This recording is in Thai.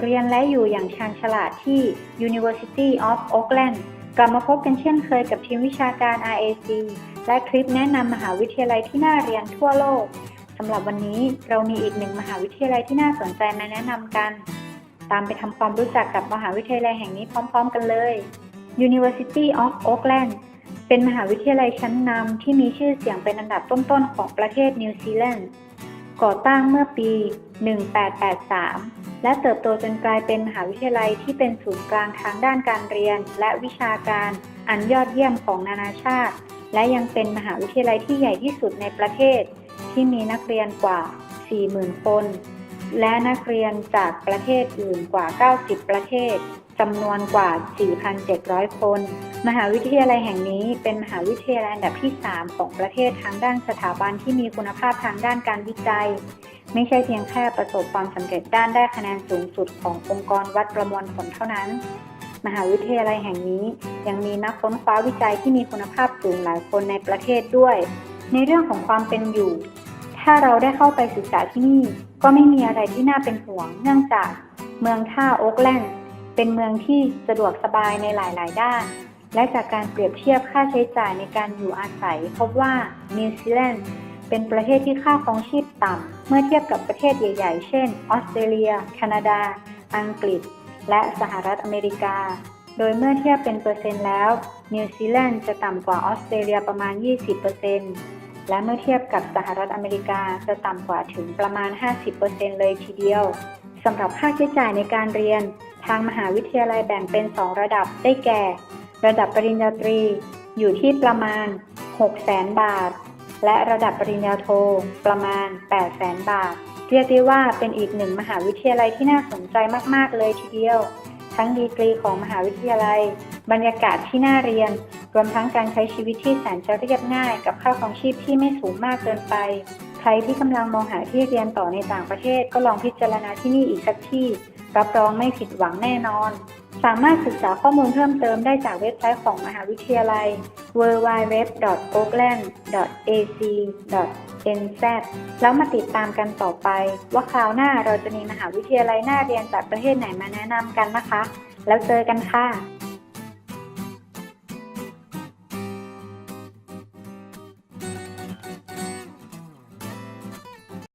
เรียนและอยู่อย่างชาญฉลาดที่ University of Auckland กลับมาพบกันเช่นเคยกับทีมวิชาการ RAC และคลิปแนะนำมหาวิทยาลัยที่น่าเรียนทั่วโลกสำหรับวันนี้เรามีอีกหนึ่งมหาวิทยาลัยที่น่าสนใจมาแนะนำกัน ตามไปทำความรู้จักกับมหาวิทยาลัยแห่งนี้พร้อม ๆ กันเลย University of Auckland เป็นมหาวิทยาลัยชั้นนำที่มีชื่อเสียงเป็นอันดับต้นๆของประเทศนิวซีแลนด์ ก่อตั้งเมื่อปี 1883 และเติบโตจนกลายเป็นมหาวิทยาลัยที่เป็นศูนย์กลางทางด้านการเรียน และวิชาการอันยอดเยี่ยมของนานาชาติ และยังเป็นมหาวิทยาลัยที่ใหญ่ที่สุดในประเทศ ที่มีนักเรียนกว่า 40,000 คน และนักเรียนจากประเทศอื่นกว่า 90 ประเทศ จำนวนกว่า 4,700 คน มหาวิทยาลัยแห่งนี้เป็นมหาวิทยาลัยอันดับที่ 3 ของประเทศทางด้านสถาบันที่มีคุณภาพทางด้านการวิจัย ไม่ใช่เพียงแค่ประสบความสำเร็จด้านได้คะแนนสูงสุดขององค์กรวัดประมวลผลเท่านั้น มหาวิทยาลัยแห่งนี้ยังมีนักค้นคว้าวิจัยที่มีคุณภาพสูงหลายคนในประเทศด้วย ในเรื่องของความเป็นอยู่ ถ้าเราได้เข้าไปศึกษาที่นี่ ก็ไม่มีอะไรที่น่าเป็นห่วง เนื่องจาก เมืองท่าโอ๊กแลนด์ เป็นเมืองที่สะดวกสบายในหลาย ๆ ด้าน และจากการเปรียบเทียบค่าใช้จ่ายในการอยู่อาศัย พบว่านิวซีแลนด์เป็นประเทศที่ค่าครองชีพต่ำ เมื่อเทียบกับประเทศใหญ่ ๆ เช่น ออสเตรเลีย แคนาดา อังกฤษ และสหรัฐอเมริกา โดยเมื่อเทียบเป็นเปอร์เซ็นต์แล้ว นิวซีแลนด์จะต่ำกว่าออสเตรเลียประมาณ 20%และเมื่อเทียบกับสหรัฐอเมริกาจะต่ำกว่าถึงประมาณ 50%เลยทีเดียว สำหรับค่าใช้จ่ายในการเรียน ทางมหาวิทยาลัยแบ่งเป็น 2 ระดับได้แก่ ระดับปริญญาตรี อยู่ที่ประมาณ 600,000 บาท และระดับปริญญาโท ประมาณ 800,000 บาท เรียกได้ว่าเป็นอีกหนึ่งมหาวิทยาลัยที่น่าสนใจมาก ๆ เลยทีเดียว ทั้งดีกรีของมหาวิทยาลัย บรรยากาศที่น่าเรียน รวมทั้งการใช้ชีวิตที่แสนจะเรียบง่าย กับค่าครองชีพที่ไม่สูงมากเกินไป ใครที่กำลังมองหาที่เรียนต่อในต่างประเทศก็ลองพิจารณาที่นี่อีกสักที่ รับรองไม่ผิดหวังแน่นอน สามารถศึกษาข้อมูลเพิ่มเติมได้จากเว็บไซต์ของมหาวิทยาลัย www.oakland.ac.nz แล้วมาติดตามกันต่อไป ว่าคราวหน้าเราจะมีมหาวิทยาลัยน่าเรียนจากประเทศไหนมาแนะนำกันนะคะ แล้วเจอกันค่ะ